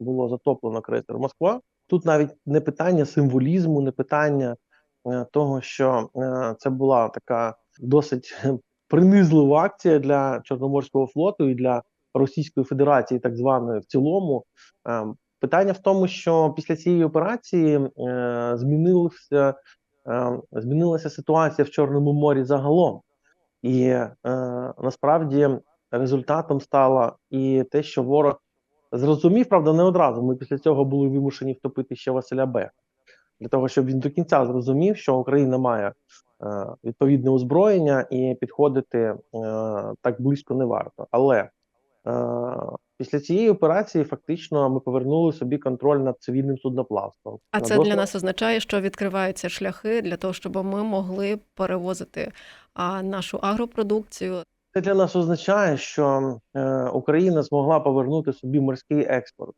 було затоплено крейсер Москва. Тут навіть не питання символізму, не питання е, того, що е, це була така досить принизлива акція для Чорноморського флоту і для Російської Федерації, так званої в цілому. Е, Питання в тому, що після цієї операції е, змінилася, ситуація в Чорному морі загалом, і насправді результатом стало і те, що ворог зрозумів, правда, не одразу. Ми після цього були вимушені втопити ще Василя Б. Для того, щоб він до кінця зрозумів, що Україна має е, відповідне озброєння і підходити е, так близько не варто. Але е, після цієї операції фактично ми повернули собі контроль над цивільним судноплавством. А це для нас означає, що відкриваються шляхи для того, щоб ми могли перевозити а, нашу агропродукцію. Для нас означає, що е, Україна змогла повернути собі морський експорт.